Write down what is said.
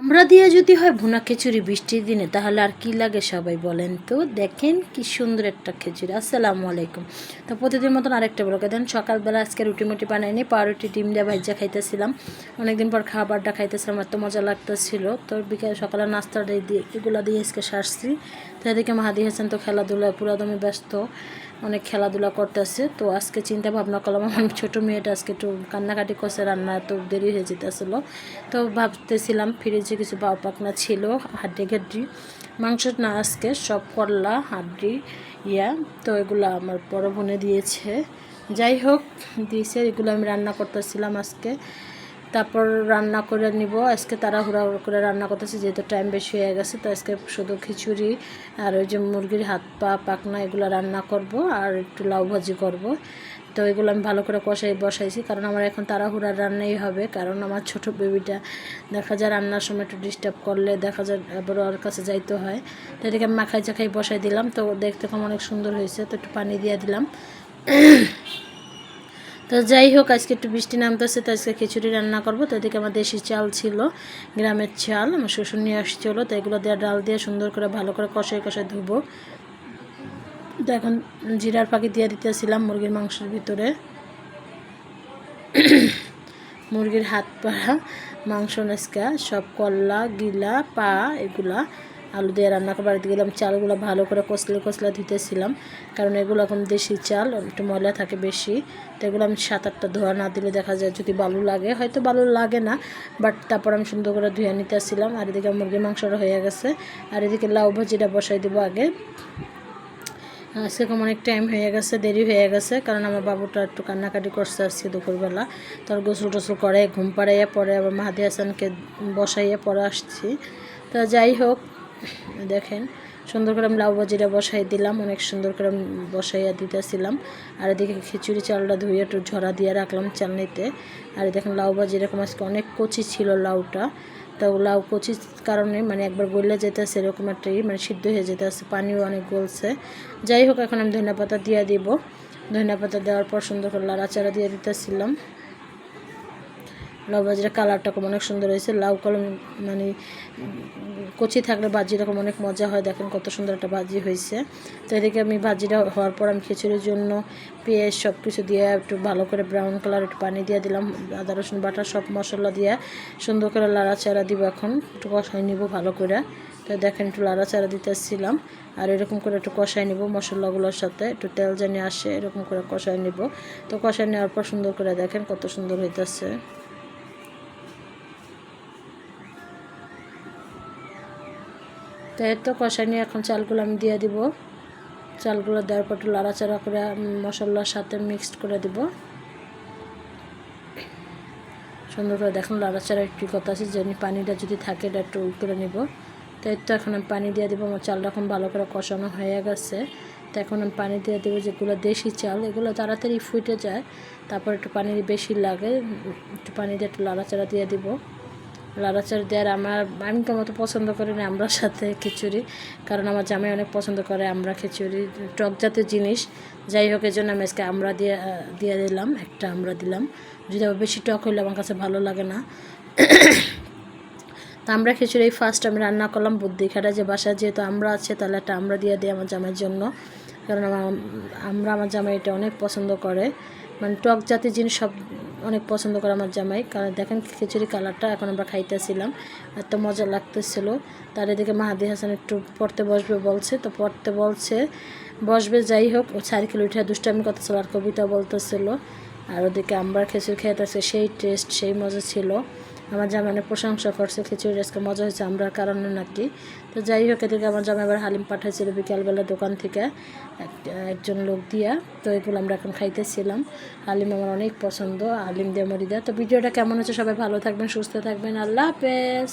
আমরা দিয়ে যদি হয় ভুনা খিচুড়ি বৃষ্টির দিনে, তাহলে আর কি লাগে সবাই বলেন তো? দেখেন কি সুন্দর একটা খিচুড়ি। আসসালামু আলাইকুম। তো প্রতিদিন মতন আরেকটা বলকে দেন। সকালবেলা আজকে রুটি মুটি বানাইনি পাউরুটি, ডিম দিয়ে ভাজা খাইতেছিলাম। অনেকদিন পর খাবারটা খাইতেছিলাম, এত মজা লাগতেছিল। তো বিকেল সকালে নাস্তাটা দিয়ে, এগুলো দিয়ে আজকে সারছি। তো এদিকে মাহাদি হাসান তো খেলাধুলায় পুরোদমে ব্যস্ত। অনেক খেলাধুলা করতেছে, তো আজকে চিন্তা ভাবনা করলাম, আমার ছোটো মেয়েটা আজকে একটু কান্নাকাটি করছে, রান্না তো দেরি হয়ে যেতেছিল। তো ভাবতেছিলাম ফ্রিজে কিছু বাউ পাকনা ছিল, হাড্ডি ঘাড্ডি। মাংস না আজকে, সব করলা, হাড্ডি, ইয়া, তো এগুলো আমার বড় বোনে দিয়েছে। যাই হোক, দিয়েছে, এগুলো আমি রান্না করতেছিলাম আজকে। তারপর রান্না করে নিব। আজকে তাড়াহুড়া করে রান্না করতেছি, যেহেতু টাইম বেশি হয়ে গেছে, তো আজকে শুধু খিচুড়ি আর ওই যে মুরগির হাত পা পাকনা এগুলো রান্না করব আর একটু লাউ ভাজি করব। তো এগুলো আমি ভালো করে কষাই বসাইছি, কারণ আমার এখন তাড়াহুড়ার রান্নাই হবে, কারণ আমার ছোট বেবিটা দেখা যায় রান্নার সময় একটু ডিস্টার্ব করলে দেখা যায় আবার ওর কাছে যাইতে হয়। তো এদিকে আমি মাখাই চাখাই বসাই দিলাম, তো দেখতে কম অনেক সুন্দর হয়েছে, তো একটু পানি দিয়ে দিলাম। তো যাই হোক, আজকে একটু বৃষ্টি নামতেছে, তো আজকে খিচুড়ি রান্না করব। তো এদিকে আমার দেশি চাল ছিল, গ্রামের চাল, আমার শ্বশুর নিয়ে আসছিল। তো এগুলো দিয়ে ডাল দিয়ে সুন্দর করে ভালো করে কষাই কষাই ধুবো। তো এখন জিরার পাখি দিয়ে দিতেছিলাম মুরগির মাংসের ভিতরে। মুরগির হাত পাড়া মাংস নেসকা সব কল্লা গিলা, পা, এগুলা। আলু দিয়ে রান্না বাড়িতে গেলাম, চালগুলো ভালো করে কষলে কষলে ধুতেছিলাম, কারণ এগুলো এখন দেশি চাল, একটু ময়লা থাকে বেশি, তো এগুলো আমি সাত আটটা ধোয়া না দিলে দেখা যায় যদি বালু লাগে, হয়তো বালু লাগে না বাট তারপর আমি সুন্দর করে ধুয়ে নিতেছিলাম, আর এদিকে মুরগির মাংসটা হয়ে গেছে, আর এদিকে লাউ ভাজিটা বসাই দেবো আগে। সেরকম অনেক টাইম হয়ে গেছে, দেরি হয়ে গেছে, কারণ আমার বাবুটা একটু কান্নাকাটি করছে আজকে দুপুরবেলা তোর গোসল টোসল করে, ঘুম পাড়াইয়া পরে আবার মাহাদি হাসানকে বসাইয়া পরে আসছি। তা যাই হোক দেখেন, সুন্দর করে আমি লাউ বসাই দিলাম, অনেক সুন্দর করে বসাইয়া দিতেছিলাম। আর এদিকে খিচুড়ি চালটা ধুয়ে একটু ঝরা দিয়ে রাখলাম চালনিতে। আর দেখেন, লাউ ভাজি এরকম আজকে অনেক কচি ছিল লাউটা। তো লাউ কচির কারণে মানে একবার গলে যেতেছে, এরকম একটা মানে সিদ্ধ হয়ে যেতেছে, পানিও অনেক গলছে। যাই হোক, এখন আমি ধনিয়া পাতা দিয়ে দিব। ধনিয়া পাতা দেওয়ার পর সুন্দর করে লাড়াচাড়া দিয়ে দিতেছিলাম। ভাজির কালারটা খুব অনেক সুন্দর হয়েছে। লাউ কলম মানে কচি থাকলে ভাজি এরকম অনেক মজা হয়। দেখেন কত সুন্দর একটা ভাজি হয়েছে। তো এদিকে আমি ভাজিটা হওয়ার পর আমি খিচুড়ির জন্য পেঁয়াজ সব কিছু দিয়ে একটু ভালো করে ব্রাউন কালার একটু পানি দিয়ে দিলাম। আদা, রসুন, বাটা সব মশলা দিয়ে সুন্দর করে লাড়াচাড়া দিব এখন। একটু কষাই নিব ভালো করে। তো দেখেন একটু লাড়াচাড়া দিতেছিলাম। আর এরকম করে একটু কষাই নিব মশলাগুলোর সাথে। একটু তেল জানি আসে, এরকম করে কষাই নিব। তো কষাই নেওয়ার পর সুন্দর করে দেখেন কত সুন্দর হইতেছে। তো কষাই নিয়ে এখন চালগুলো আমি দিয়ে দিব। চালগুলো দেওয়ার পর একটু লাড়াচাড়া করে মশলার সাথে মিক্সড করে দিব। সুন্দর করে দেখুন লাড়াচাড়া একটু কথা আছে যে পানিটা যদি থাকে এটা একটু করে নিব। তো এর তো এখন আমি পানি দিয়ে দিব, আমার চালটা এখন ভালো করে কষানো হয়ে গেছে। তো এখন আমি পানি দিয়ে দেবো যেগুলো দেশি চাল, এগুলো তাড়াতাড়ি ফুটে যায়, তারপর একটু পানি বেশি লাগে একটু পানি দিয়ে একটু লাড়াচাড়া দিয়ে দিব। লাড়াচাড়া দেওয়ার আমার আমি তো মতো পছন্দ করি না আমরার সাথে খিচুড়ি, কারণ আমার জামাই অনেক পছন্দ করে আমরা খিচুড়ি, টক জাতীয় জিনিস। যাই হোক এই জন্য আমি আজকে আমরা দিয়ে দিয়ে দিলাম, একটা আমরা দিলাম। যদি আবার বেশি টক হইলে আমার কাছে ভালো লাগে না। তা আমরা খিচুড়ি ফার্স্ট আমি রান্না করলাম, বুদ্ধি খাটা যে বাসা যেহেতু আমরা আছে, তাহলে একটা আমরা দিয়ে দিই আমার জামাইয়ের জন্য। কারণ আমার, আমরা, আমার জামাই এটা অনেক পছন্দ করে। মানে টক জাতীয় জিনিস সব অনেক পছন্দ করে আমার জামাই। কারণ দেখেন খিচুড়ি কালারটা এখন আমরা খাইতেছিলাম। এত মজা লাগতেছিল। তার এদিকে মাহাদি হাসান একটু পড়তে বসবে বলছে। তো পড়তে বলছে, বসবে যাই হোক, ও সাইকেল উঠে দুষ্টামি ছিল আর কবিতা বলতেছিল। আর ওদিকে আমরা খিচুড়ি খেতেছে সেই টেস্ট সেই মজা ছিল। আমার জামা অনেক প্রশংসা করছে খিচুড়ি আজকে মজা হয়েছে, আমরা কারণে নাকি? তো যাই হোক, এদিকে আমার জামা এবার হালিম পাঠাইছিল বিকালবেলা দোকান থেকে একজন লোক দিয়া, তো এগুলো আমরা এখন খাইতেছিলাম। হালিম আমার অনেক পছন্দ, হালিম দিয়ে মরিদা তো ভিডিওটা কেমন হচ্ছে সবাই ভালো থাকবেন, সুস্থ থাকবেন, আল্লাহ হাফেজ।